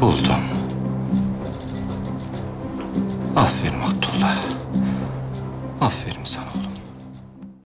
Buldum. Aferin Abdullah. Aferin sana oğlum.